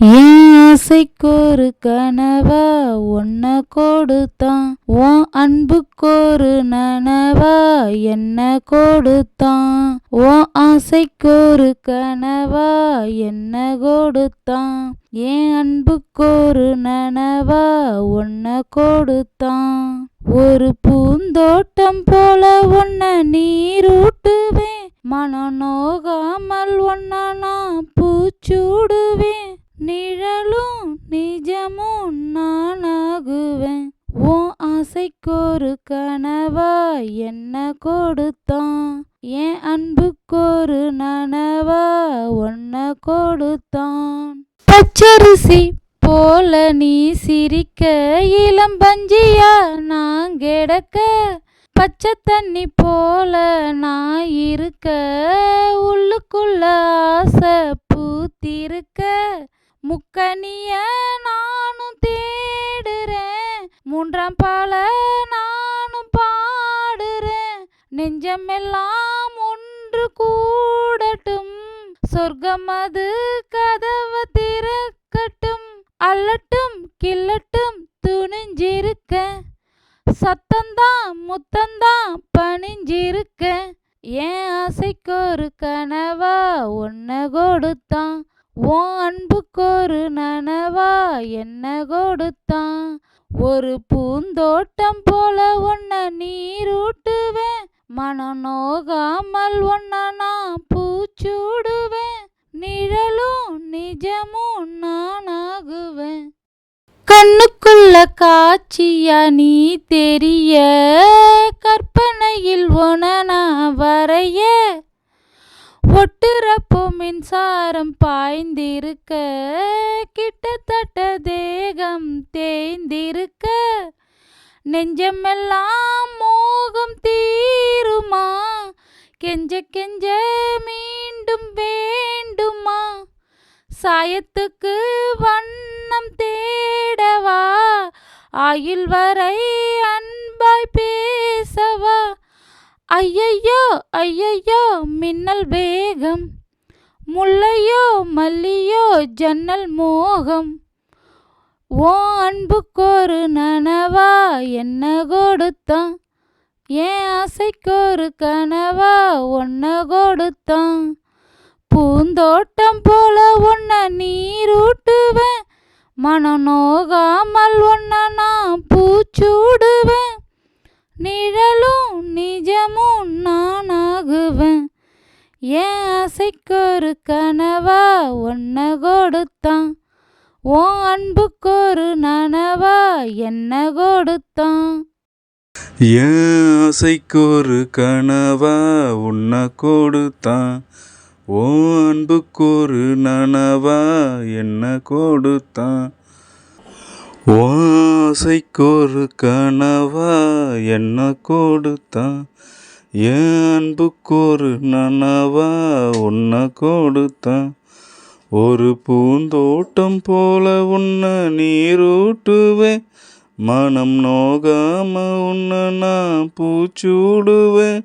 என் ஆசைக்கொரு கனவா உன்ன கொடுத்தான். உன் அன்புக்கொரு நனவா என்ன கொடுத்தான். உன் ஆசைக்கொரு கனவா என்ன கொடுத்தான். என் அன்புக்கொரு நனவா உன்ன கொடுத்தான். ஒரு பூந்தோட்டம் போல உன்ன நீரூட்டுவேன். மனம் நோகாமல் ஒன்ன நான் பூச்சூடு என்ன கொடுத்தான்? என் அன்புக்கொரு நனவா ஒன்ன கொடுத்தான்? பச்சரிசி போல நீ சிரிக்க இளம்பஞ்சியா நான் கிடக்க? பச்சை தண்ணி போல நான் இருக்க உள்ளுக்குள்ள ஆசை பூத்திருக்க. முக்கனிய நானும் தேடுறேன் மூன்றாம் பாலை நெஞ்சமெல்லாம் ஒன்று கூடட்டும். சொர்க்கம் அது கதவை திறக்கட்டும். அல்லட்டும் கில்லட்டும் துணிஞ்சிருக்க. சத்தந்தான் முத்தந்தான் பணிஞ்சிருக்க. என் ஆசைக்கொரு கனவா ஒன்ன கொடுத்தான்? உன் ஒரு நனவா என்ன கொடுத்தான்? ஒரு பூந்தோட்டம் போல உன்னை நீரூட்டுவேன். மனம் நோகாமல் ஒன்ன நான் பூச்சூடுவேன். நிழலும் நிஜமும் நானாகுவேன். கண்ணுக்குள்ள காட்சியா நீ தெரிய கற்பனையில் உன நான் வரைய. ஒட்டுறப்போ மின்சாரம் பாய்ந்திருக்க கிட்டத்தட்ட தேகம் தேய்ந்திருக்க. நெஞ்சமெல்லாம் மோகம் தீருமா கெஞ்ச கெஞ்ச மீண்டும் வேண்டுமா சாயத்துக்கு வண்ணம் தேடவா ஆயுள் வரை அன்பாய் பேசவா ஐயையோ ஐயையோ மின்னல் வேகம் முல்லையோ மல்லியோ ஜன்னல் மோகம் ஓ அன்புக்கொரு நனவா என்ன கொடுத்தான் ஏன் ஆசைக்கு ஒரு கனவா ஒன்ன கொடுத்தான். பூந்தோட்டம் போல உன்ன நீரூட்டுவேன். மனம் நோகாமல் ஒன்ன நான் பூச்சூடுவேன். நிழலும் நிஜமும் நான் ஆகுவேன் ஏன் ஆசைக்கு ஒரு கனவா ஒன்ன கொடுத்தான். உன் ஒரு நனவா என்ன கொடுத்தான். என் ஒரு கனவா உன்னை கொடுத்தான். ஓ ஒரு நனவா என்ன கொடுத்தான். ஓ ஒரு கனவா என்ன கொடுத்தான். என் ஒரு நனவா உன்னை கொடுத்தான். ஒரு பூந்தோட்டம் போல உன்னை நீரூட்டுவேன். மனம் நோகாம உன்னை நான் பூச்சூடுவேன்.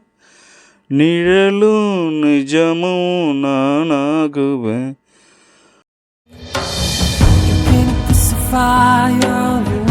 நிழலும் நிஜமும் நானாகுவேன். Think this a fire.